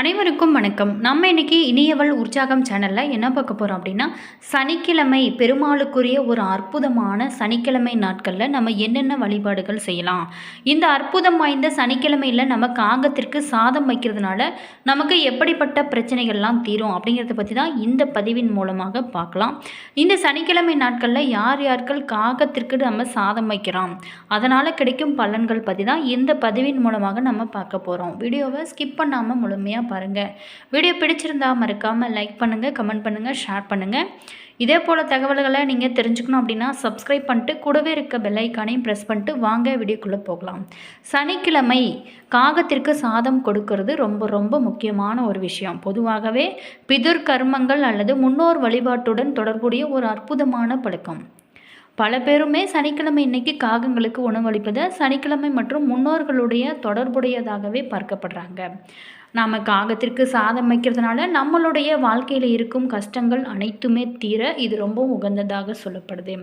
அனைவருக்கும் வணக்கம். நம்ம இன்னைக்கு இனியவள் உற்சாகம் சேனலில் என்ன பார்க்க போகிறோம் அப்படின்னா சனிக்கிழமை பெருமாளுக்குரிய ஒரு அற்புதமான சனிக்கிழமை நாட்களில் நம்ம என்னென்ன வழிபாடுகள் செய்யலாம்? இந்த அற்புதம் வாய்ந்த சனிக்கிழமையில் நம்ம காகத்திற்கு சாதம் வைக்கிறதுனால நமக்கு எப்படிப்பட்ட பிரச்சனைகள்லாம் தீரும் அப்படிங்கிறத பற்றி தான் இந்த பதிவின் மூலமாக பார்க்கலாம். இந்த சனிக்கிழமை நாட்களில் யார் யார்கள் காகத்திற்கு நம்ம சாதம் வைக்கிறோம்? அதனால் கிடைக்கும் பலன்கள் பற்றி தான் இந்த பதிவின் மூலமாக நம்ம பார்க்க போகிறோம் வீடியோவை ஸ்கிப் பண்ணாமல் முழுமையாக பாருங்கள் வீடியோ பிடிச்சிருந்தா மறக்காமல் லைக் பண்ணுங்கள் கமெண்ட் பண்ணுங்கள் ஷேர் பண்ணுங்கள் இதே போல் தகவல்களை நீங்கள் தெரிஞ்சுக்கணும் அப்படின்னா சப்ஸ்கிரைப் பண்ணிட்டு கூடவே இருக்க பெல்லைக்கானையும் ப்ரெஸ் பண்ணிட்டு வாங்க வீடியோக்குள்ளே போகலாம். சனிக்கிழமை காகத்திற்கு சாதம் கொடுக்கறது ரொம்ப ரொம்ப முக்கியமான ஒரு விஷயம். பொதுவாகவே பிதுர் கர்மங்கள் அல்லது முன்னோர் வழிபாட்டுடன் தொடர்புடைய ஒரு அற்புதமான பழக்கம். பல பேருமே சனிக்கிழமை இன்னைக்கு காகங்களுக்கு உணவளிப்பதை சனிக்கிழமை மற்றும் முன்னோர்களுடைய தொடர்புடையதாகவே பார்க்கப்படுறாங்க. நாம் காகத்திற்கு சாதம் வைக்கிறதுனால நம்மளுடைய வாழ்க்கையில் இருக்கும் கஷ்டங்கள் அனைத்துமே தீர இது ரொம்ப உகந்ததாக சொல்லப்படுது.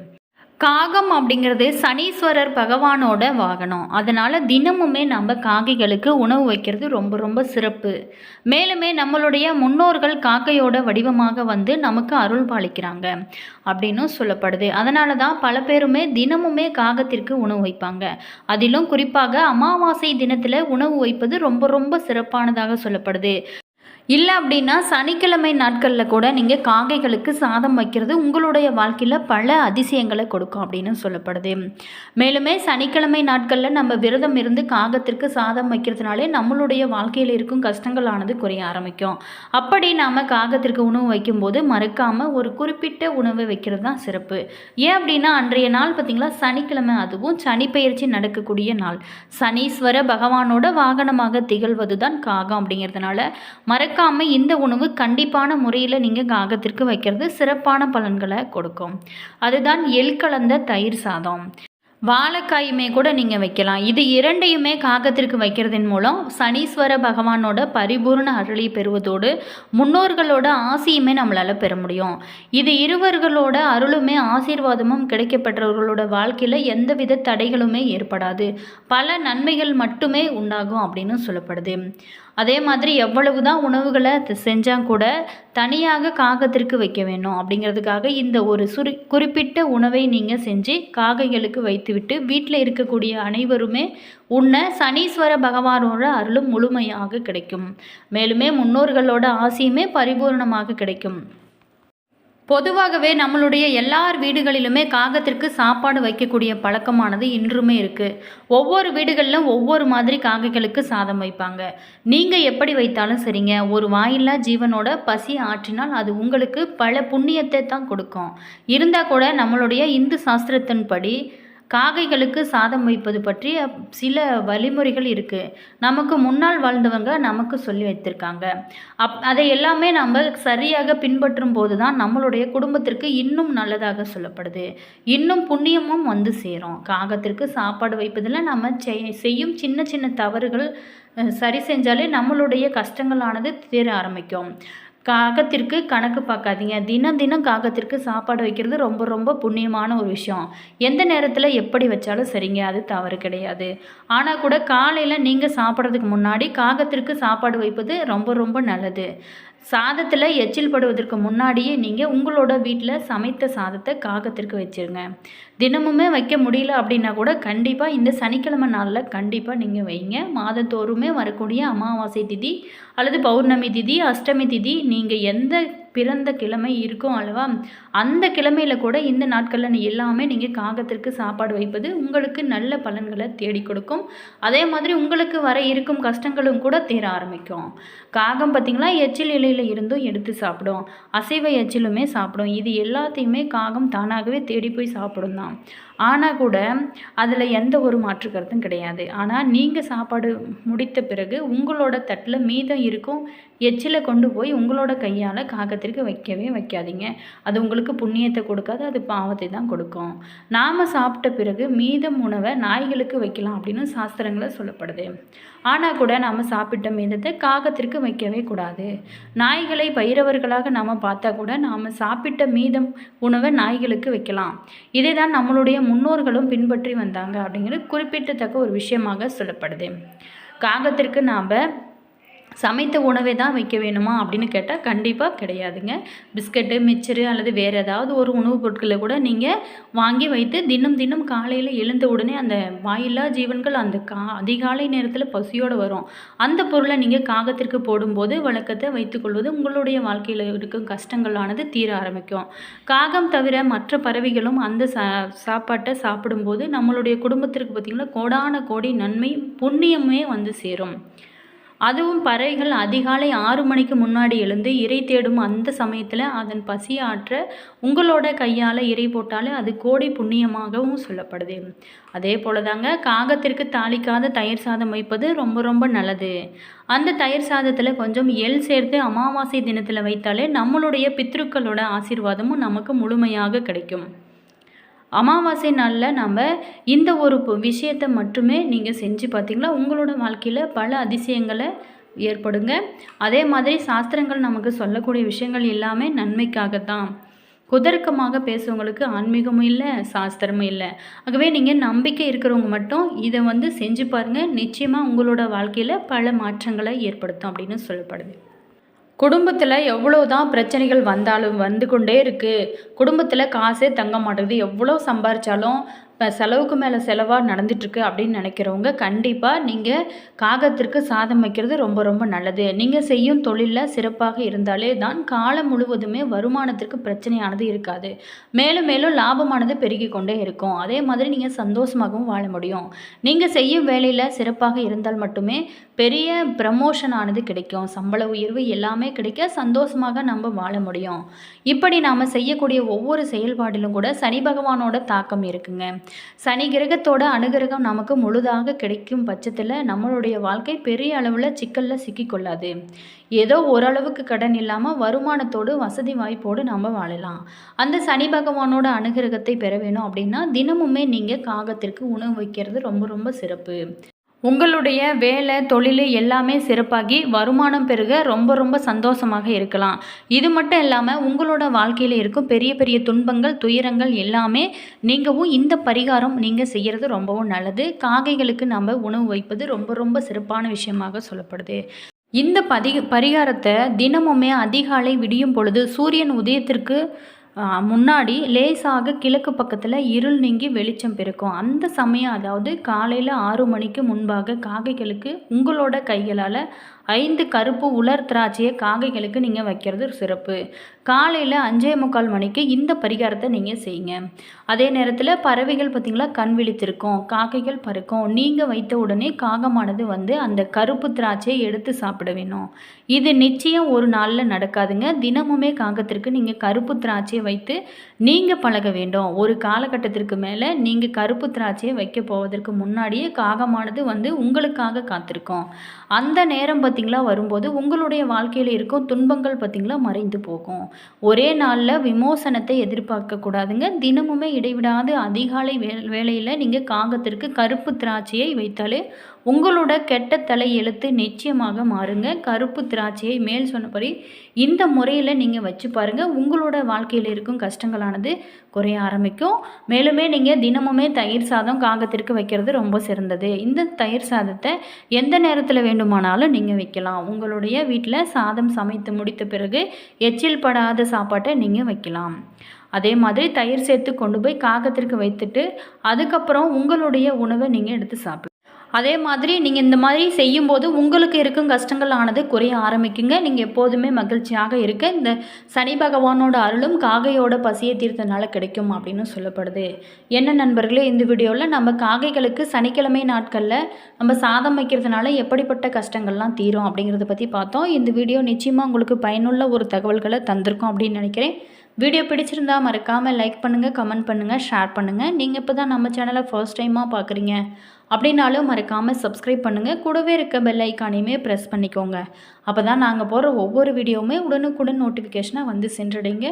காகம் அப்படிங்கிறது சனீஸ்வரர் பகவானோட வாகனம். அதனால் தினமுமே நம்ம காகைகளுக்கு உணவு வைக்கிறது ரொம்ப ரொம்ப சிறப்பு. மேலுமே நம்மளுடைய முன்னோர்கள் காக்கையோட வடிவமாக வந்து நமக்கு அருள் பாலிக்கிறாங்க அப்படின்னும் சொல்லப்படுது. அதனால தான் பல பேருமே தினமுமே காகத்திற்கு உணவு வைப்பாங்க. அதிலும் குறிப்பாக அமாவாசை தினத்தில் உணவு வைப்பது ரொம்ப ரொம்ப சிறப்பானதாக சொல்லப்படுது. இல்லை அப்படின்னா சனிக்கிழமை நாட்களில் கூட நீங்கள் காகைகளுக்கு சாதம் வைக்கிறது உங்களுடைய வாழ்க்கையில் பல அதிசயங்களை கொடுக்கும் அப்படின்னு சொல்லப்படுது. மேலுமே சனிக்கிழமை நாட்களில் நம்ம விரதம் இருந்து காகத்திற்கு சாதம் வைக்கிறதுனாலே நம்மளுடைய வாழ்க்கையில் இருக்கும் கஷ்டங்களானது குறைய ஆரம்பிக்கும். அப்படி நாம் காகத்திற்கு உணவு வைக்கும்போது மறக்காமல் ஒரு குறிப்பிட்ட உணவை வைக்கிறது தான் சிறப்பு. ஏன் அப்படின்னா அன்றைய நாள் பார்த்திங்களா சனிக்கிழமை அதுவும் சனி பயிற்சி நடக்கக்கூடிய நாள். சனீஸ்வர பகவானோட வாகனமாக திகழ்வது தான் காகம் அப்படிங்கிறதுனால மறக்க மறக்காமல் இந்த உணவு கண்டிப்பான முறையில் நீங்கள் காகத்திற்கு வைக்கிறது சிறப்பான பலன்களை கொடுக்கும். அதுதான் எள் கலந்த தயிர் சாதம். வாழைக்காயுமே கூட நீங்கள் வைக்கலாம். இது இரண்டையுமே காகத்திற்கு வைக்கிறதன் மூலம் சனீஸ்வர பகவானோட பரிபூர்ண அருளை பெறுவதோடு முன்னோர்களோட ஆசையுமே நம்மளால் பெற முடியும். இது இருவர்களோட அருளுமே ஆசீர்வாதமும் கிடைக்கப்பட்டவர்களோட வாழ்க்கையில் எந்தவித தடைகளுமே ஏற்படாது. பல நன்மைகள் மட்டுமே உண்டாகும் அப்படின்னு சொல்லப்படுது. அதே மாதிரி எவ்வளவு தான் உணவுகளை செஞ்சால் கூட தனியாக காகத்திற்கு வைக்க வேணும் அப்படிங்கிறதுக்காக இந்த ஒரு சுரு குறிப்பிட்ட உணவை நீங்கள் செஞ்சு காகைகளுக்கு வைத்துவிட்டு வீட்டில் இருக்கக்கூடிய அனைவருமே உன்ன சனீஸ்வர பகவானோட அருளும் முழுமையாக கிடைக்கும். மேலுமே முன்னோர்களோட ஆசையுமே பரிபூர்ணமாக கிடைக்கும். பொதுவாகவே நம்மளுடைய எல்லார் வீடுகளிலுமே காகத்திற்கு சாப்பாடு வைக்கக்கூடிய பழக்கமானது இன்றுமே இருக்குது ஒவ்வொரு வீடுகளிலும் ஒவ்வொரு மாதிரி காகைகளுக்கு சாதம் வைப்பாங்க. நீங்கள் எப்படி வைத்தாலும் சரிங்க. ஒரு வாயில்லா ஜீவனோட பசி ஆற்றினால் அது உங்களுக்கு பல புண்ணியத்தை தான் கொடுக்கும். இருந்தால் கூட நம்மளுடைய இந்து சாஸ்திரத்தின்படி காகைகளுக்கு சாதம் வைப்பது பற்றி சில வழிமுறைகள் இருக்குது நமக்கு முன்னால் வாழ்ந்தவங்க நமக்கு சொல்லி வைத்திருக்காங்க. அப் அதை எல்லாமே நம்ம சரியாக பின்பற்றும் போது தான் நம்மளுடைய குடும்பத்திற்கு இன்னும் நல்லதாக சொல்லப்படுது. இன்னும் புண்ணியமும் வந்து சேரும். காகத்திற்கு சாப்பாடு வைப்பதில் நம்ம செய்யும் சின்ன சின்ன தவறுகள் சரி செஞ்சாலே நம்மளுடைய கஷ்டங்களானது தீர ஆரம்பிக்கும். காகத்திற்கு கணக்கு பார்க்காதீங்க. தினம் தினம் காகத்திற்கு சாப்பாடு வைக்கிறது ரொம்ப ரொம்ப புண்ணியமான ஒரு விஷயம். எந்த நேரத்தில் எப்படி வச்சாலும் சரிங்க அது தவறு கிடையாது. ஆனால் கூட காலையில் நீங்கள் சாப்பிட்றதுக்கு முன்னாடி காகத்திற்கு சாப்பாடு வைப்பது ரொம்ப ரொம்ப நல்லது. சாதத்தில் எச்சில் படுவதற்கு முன்னாடியே நீங்கள் உங்களோட வீட்டில் சமைத்த சாதத்தை காகத்திற்கு வச்சுருங்க. தினமுமே வைக்க முடியல அப்படின்னா கூட கண்டிப்பாக இந்த சனிக்கிழமை நாளில் கண்டிப்பாக நீங்கள் வைங்க. மாதத்தோறுமே வரக்கூடிய அமாவாசை திதி அல்லது பௌர்ணமி திதி அஷ்டமி திதி நீங்கள் எந்த பிறந்த கிழமை இருக்கும் அல்லவா? அந்த கிழமையில் கூட இந்த நாட்களில் எல்லாமே நீங்கள் காகத்திற்கு சாப்பாடு வைப்பது உங்களுக்கு நல்ல பலன்களை தேடி கொடுக்கும். அதே மாதிரி உங்களுக்கு வர இருக்கும் கஷ்டங்களும் கூட தேர ஆரம்பிக்கும். காகம் பார்த்திங்களா? எச்சில் இலையில் இருந்தும் எடுத்து சாப்பிடும். அசைவ எச்சிலுமே சாப்பிடும். இது எல்லாத்தையுமே காகம் தானாகவே தேடி போய் சாப்பிடும் தான் ஆனால் கூட அதில் எந்த ஒரு மாற்று கருத்தும் கிடையாது. ஆனால் நீங்கள் சாப்பாடு முடித்த பிறகு உங்களோட தட்டில் மீதம் இருக்கும் எச்சிலை கொண்டு போய் உங்களோட கையால் காகத்திற்கு வைக்கவே வைக்காதீங்க. அது உங்களுக்கு புண்ணியத்தை கொடுக்காது அது பாவத்தை தான் கொடுக்கும். நாம் சாப்பிட்ட பிறகு மீதம் உணவை நாய்களுக்கு வைக்கலாம் அப்படின்னு சாஸ்திரங்களை சொல்லப்படுது. ஆனால் கூட நாம் சாப்பிட்ட மீதத்தை காகத்திற்கு வைக்கவே கூடாது. நாய்களை பயிரவர்களாக நாம் பார்த்தா கூட நாம் சாப்பிட்ட மீதம் உணவை நாய்களுக்கு வைக்கலாம். இதை தான் நம்மளுடைய முன்னோர்களும் பின்பற்றி வந்தாங்க அப்படிங்கிறது குறிப்பிட்டத்தக்க ஒரு விஷயமாக சொல்லப்படுது. காகத்திற்கு நாம் சமைத்த உணவை தான் வைக்க வேணுமா அப்படின்னு கேட்டால் கண்டிப்பாக கிடையாதுங்க. பிஸ்கட்டு மிச்சரு அல்லது வேறு ஏதாவது ஒரு உணவுப் பொருட்களை கூட நீங்கள் வாங்கி வைத்து தினம் தினம் காலையில் எழுந்த உடனே அந்த வாயில்லா ஜீவன்கள் அந்த கா அதிகாலை நேரத்தில் பசியோடு வரும். அந்த பொருளை நீங்கள் காகத்திற்கு போடும்போது வழக்கத்தை வைத்துக்கொள்வது உங்களுடைய வாழ்க்கையில் இருக்கும் கஷ்டங்களானது தீர ஆரம்பிக்கும். காகம் தவிர மற்ற பறவைகளும் அந்த சா சாப்பாட்டை சாப்பிடும்போது நம்மளுடைய குடும்பத்திற்கு பார்த்திங்கன்னா கோடான கோடி நன்மை புண்ணியமே வந்து சேரும். அதுவும் பறவைகள் அதிகாலை ஆறு மணிக்கு முன்னாடி எழுந்து இரை தேடும் அந்த சமயத்தில் அதன் பசி ஆற்ற உங்களோட கையால் இறை போட்டாலே அது கோடி புண்ணியமாகவும் சொல்லப்படுது. அதே போல தாங்க காகத்திற்கு தாளிக்காத தயிர் சாதம் வைப்பது ரொம்ப ரொம்ப நல்லது. அந்த தயிர் சாதத்தில் கொஞ்சம் எள் சேர்த்து அமாவாசை தினத்தில் வைத்தாலே நம்மளுடைய பித்ருக்களோட ஆசீர்வாதமும் நமக்கு முழுமையாக கிடைக்கும். அமாவாசை நாளில் நம்ம இந்த ஒரு விஷயத்தை மட்டுமே நீங்கள் செஞ்சு பார்த்தீங்களா உங்களோட வாழ்க்கையில் பல அதிசயங்களை ஏற்படுங்க. அதே மாதிரி சாஸ்திரங்கள் நமக்கு சொல்லக்கூடிய விஷயங்கள் எல்லாமே நன்மைக்காகத்தான். குதர்க்கமாக பேசுவவங்களுக்கு ஆன்மீகமும் இல்லை சாஸ்திரமும் இல்லை. ஆகவே நீங்கள் நம்பிக்கை இருக்கிறவங்க மட்டும் இதை வந்து செஞ்சு பாருங்கள் நிச்சயமாக உங்களோட வாழ்க்கையில் பல மாற்றங்களை ஏற்படுத்தும் அப்படின்னு சொல்லப்படுது. குடும்பத்தில் எவ்வளோ தான் பிரச்சனைகள் வந்தாலும் வந்து கொண்டே இருக்குது குடும்பத்தில் காசே தங்க மாட்டேங்குது. எவ்வளோ சம்பாரித்தாலும் செலவுக்கு மேலே செலவாக நடந்துட்டுருக்கு அப்படின்னு நினைக்கிறவங்க கண்டிப்பாக நீங்கள் காகத்திற்கு சாதம் வைக்கிறது ரொம்ப ரொம்ப நல்லது. நீங்கள் செய்யும் தொழிலில் சிறப்பாக இருந்தாலே தான் காலம் முழுவதுமே வருமானத்திற்கு பிரச்சனையானது இருக்காது. மேலும் மேலும் லாபமானது பெருகி கொண்டே இருக்கும். அதே மாதிரி நீங்கள் சந்தோஷமாகவும் வாழ முடியும். நீங்கள் செய்யும் வேலையில் சிறப்பாக இருந்தால் மட்டுமே பெரிய ப்ரமோஷன் ஆனது கிடைக்கும். சம்பள உயர்வு எல்லாமே கிடைக்க சந்தோஷமாக நம்ம வாழ முடியும். இப்படி நாம் செய்யக்கூடிய ஒவ்வொரு செயல்பாடிலும் கூட சனி பகவானோட தாக்கம் இருக்குங்க. சனி கிரகத்தோட அனுகிரகம் நமக்கு முழுதாக கிடைக்கும் பட்சத்தில் நம்மளுடைய வாழ்க்கை பெரிய அளவில் சிக்கலில் சிக்கிக்கொள்ளாது ஏதோ ஓரளவுக்கு கடன் இல்லாமல் வருமானத்தோடு வசதி வாய்ப்போடு நம்ம வாழலாம். அந்த சனி பகவானோட அனுகிரகத்தை பெற வேணும் அப்படின்னா தினமுமே நீங்கள் காகத்திற்கு உணவு வைக்கிறது ரொம்ப ரொம்ப சிறப்பு. உங்களுடைய வேலை தொழில் எல்லாமே சிறப்பாகி வருமானம் பெருக ரொம்ப ரொம்ப சந்தோஷமாக இருக்கலாம். இது மட்டும் இல்லாமல் உங்களோட வாழ்க்கையில் இருக்கும் பெரிய பெரிய துன்பங்கள் துயரங்கள் எல்லாமே நீங்கவும் இந்த பரிகாரம் நீங்கள் செய்கிறது ரொம்பவும் நல்லது. காகைகளுக்கு நம்ம உணவு வைப்பது ரொம்ப ரொம்ப சிறப்பான விஷயமாக சொல்லப்படுது. இந்த பதி பரிகாரத்தை தினமுமே அதிகாலை விடியும் பொழுது சூரியன் உதயத்திற்கு முன்னாடி லேசாக கிழக்கு பக்கத்தில் இருள் நீங்கி வெளிச்சம் பிறக்கும். அந்த சமயம் அதாவது காலையில் ஆறு மணிக்கு முன்பாக காகைகளுக்கு உங்களோட கைகளால் ஐந்து கருப்பு உலர் திராட்சையை காகைகளுக்கு நீங்கள் வைக்கிறது சிறப்பு. காலையில் அஞ்சே முக்கால் மணிக்கு இந்த பரிகாரத்தை நீங்கள் செய்யுங்க. அதே நேரத்தில் பறவைகள் பார்த்திங்களா கண் விழித்திருக்கும் காக்கைகள் பறக்கும். நீங்கள் வைத்த உடனே காகமானது வந்து அந்த கருப்பு திராட்சையை எடுத்து சாப்பிட வேணும். இது நிச்சயம் ஒரு நாளில் நடக்காதுங்க. தினமுமே காகத்திற்கு நீங்கள் கருப்பு திராட்சையை வைத்து நீங்கள் பழக வேண்டும். ஒரு காலகட்டத்திற்கு மேலே நீங்கள் கருப்பு திராட்சையை வைக்க போவதற்கு முன்னாடியே காகமானது வந்து உங்களுக்காக காத்திருக்கும். அந்த நேரம் பார்த்திங்களா வரும்போது உங்களுடைய வாழ்க்கையில் இருக்கும் துன்பங்கள் பார்த்திங்களா மறைந்து போகும். ஒரே நாளில் விமோசனத்தை எதிர்பார்க்கக்கூடாதுங்க தினமுமே இடைவிடாது. அதிகாலை வே வேலையில் நீங்கள் காகத்திற்கு கருப்பு திராட்சையை வைத்தாலே உங்களோட கெட்ட தலை எழுத்து நிச்சயமாக மாறுங்க. கருப்பு திராட்சையை மேல் சொன்னபடி இந்த முறையில் நீங்கள் வச்சு பாருங்கள் உங்களோட வாழ்க்கையில் இருக்கும் கஷ்டங்களானது குறைய ஆரம்பிக்கும். மேலுமே நீங்கள் தினமுமே தயிர் சாதம் காகத்திற்கு வைக்கிறது ரொம்ப சிறந்தது. இந்த தயிர் சாதத்தை எந்த நேரத்தில் வேண்டுமானாலும் நீங்கள் வைக்கலாம். உங்களுடைய வீட்டில் சாதம் சமைத்து முடித்த பிறகு எச்சில் படாத சாப்பாட்டை நீங்கள் வைக்கலாம். அதே மாதிரி தயிர் சேர்த்து கொண்டு போய் காகத்திற்கு வைத்துட்டு அதுக்கப்புறம் உங்களுடைய உணவை நீங்கள் எடுத்து சாப்பிடலாம். அதே மாதிரி நீங்கள் இந்த மாதிரி செய்யும்போது உங்களுக்கு இருக்கும் கஷ்டங்கள் ஆனது குறைய ஆரம்பிக்குங்க. நீங்கள் எப்போதுமே மகிழ்ச்சியாக இருக்க இந்த சனி பகவானோட அருளும் காகையோட பசியை தீர்த்தனால கிடைக்கும் அப்படின்னு சொல்லப்படுது. என்ன நண்பர்களே இந்த வீடியோவில் நம்ம காகைகளுக்கு சனிக்கிழமை நாட்களில் நம்ம சாதம் வைக்கிறதுனால எப்படிப்பட்ட கஷ்டங்கள்லாம் தீரும் அப்படிங்கிறத பற்றி பார்த்தோம். இந்த வீடியோ நிச்சயமாக உங்களுக்கு பயனுள்ள ஒரு தகவல்களை தந்திருக்கோம் அப்படின்னு நினைக்கிறேன். வீடியோ பிடிச்சிருந்தா மறக்காமல் லைக் பண்ணுங்கள் கமெண்ட் பண்ணுங்கள் ஷேர் பண்ணுங்கள் நீங்கள் இப்போ தான் நம்ம சேனலை ஃபர்ஸ்ட் டைமாக பார்க்குறீங்க அப்படின்னாலும் மறக்காமல் சப்ஸ்கிரைப் பண்ணுங்கள் கூடவே இருக்க பெல் ஐக்கானையுமே ப்ரெஸ் பண்ணிக்கோங்க. அப்போ தான் நாங்கள் போடுற ஒவ்வொரு வீடியோவுமே உடனுக்குடன் நோட்டிஃபிகேஷனாக வந்து சென்றடைங்க.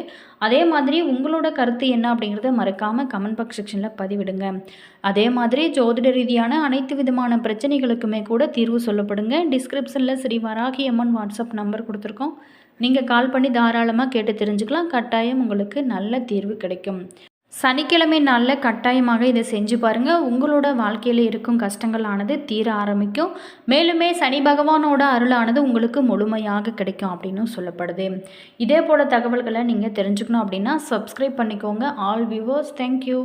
அதே மாதிரி உங்களோட கருத்து என்ன அப்படிங்கிறத மறக்காமல் கமெண்ட் பாக்ஸ் செக்ஷனில் பதிவிடுங்க. அதே மாதிரி ஜோதிட ரீதியான அனைத்து விதமான பிரச்சனைகளுக்குமே கூட தீர்வு சொல்லப்படுங்க. டிஸ்கிரிப்ஷனில் ஸ்ரீ வராகி அம்மன் வாட்ஸ்அப் நம்பர் கொடுத்துருக்கோம். நீங்கள் கால் பண்ணி தாராளமாக கேட்டு தெரிஞ்சுக்கலாம். கட்டாயம் உங்களுக்கு நல்ல தீர்வு கிடைக்கும். சனிக்கிழமை நாளில் கட்டாயமாக இதை செஞ்சு பாருங்கள் உங்களோட வாழ்க்கையில் இருக்கும் கஷ்டங்களானது தீர ஆரம்பிக்கும். மேலுமே சனி பகவானோட அருளானது உங்களுக்கு முழுமையாக கிடைக்கும் அப்படின்னு சொல்லப்படுது. இதே போல் தகவல்களை நீங்கள் தெரிஞ்சுக்கணும் அப்படின்னா சப்ஸ்கிரைப் பண்ணிக்கோங்க. All viewers thank you